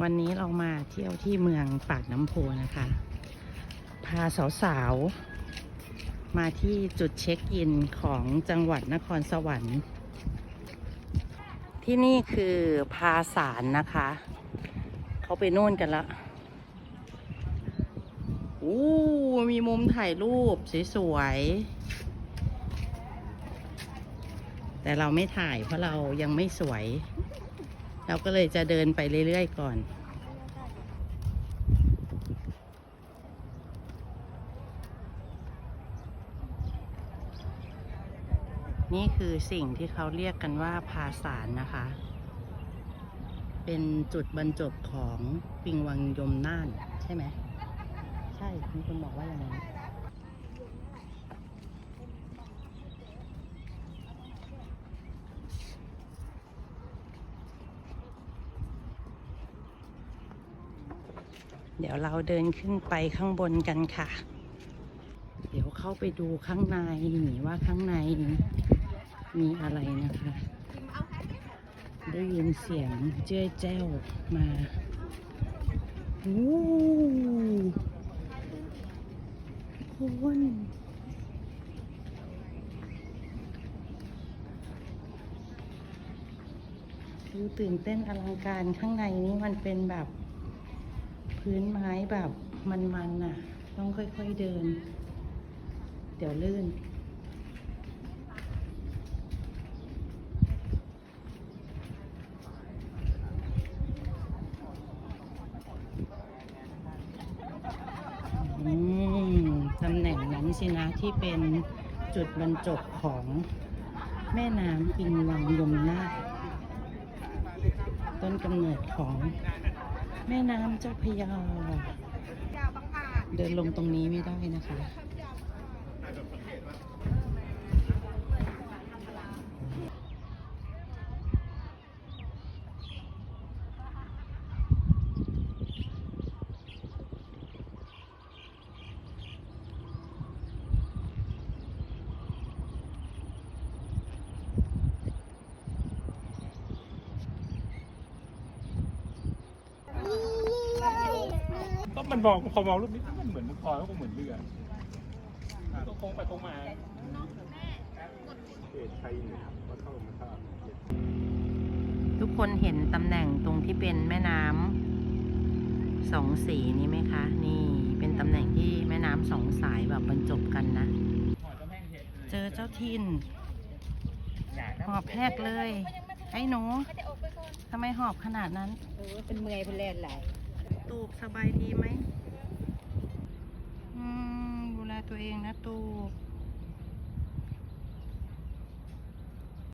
วันนี้เรามาเที่ยวที่เมืองปากน้ำโพนะคะ พาสาวๆ มาที่จุดเช็คอินของจังหวัดนครสวรรค์ ที่นี่คือพาสารนะคะ เขาไปโน่นกันละอู้มีมุมถ่ายรูปสวยๆ แต่เราไม่ถ่ายเพราะเรายังไม่สวย เราก็เลยจะเดินไปเรื่อยๆก่อนนี่คือสิ่งที่เขาเรียกกันว่าพาสารนะคะ เป็นจุดบรรจบของปิงวังยมน่าน ใช่ไหม ใช่ มีคนบอกว่าอย่างนั้น เดี๋ยวเราเดินขึ้นไปข้างบนกันค่ะ เดี๋ยวเข้าไปดูข้างในว่าข้างในมีอะไรนะคะ ได้ยินเสียงเจ้ยแจ้วมาโอ้คนดูตื่นเต้นอลังการข้างในนี้มันเป็นแบบ พื้นไม้แบบมันๆน่ะ ต้องค่อยๆเดิน เดี๋ยวลื่น ตำแหน่งนั้นสินะที่เป็นจุดบรรจบของแม่น้ำปิงวังยมนาต้นกำเนิดของ แม่น้ำเจ้าพยาเดินลงตรงนี้ไม่ได้นะคะ ก็มันมองพอมองรูปนี้มันเหมือนพลอยก็คงเหมือนเรืออะก็คงไปคงมาเอกชัยเหนือวัดเข้ามาท่าทุกคนเห็นตำแหน่งตรงที่เป็นแม่น้ำสองสีนี้ไหมคะ นี่เป็นตำแหน่งที่แม่น้ำสองสายแบบบรรจบกันนะ เจอเจ้าทินหอบแพกเลย ไอ้หนูทำไมหอบขนาดนั้นเออเป็นเมื่อยเป็นแลนไหลาย ตูบสบายดีไหม อืม ดูแลตัวเองนะตูบ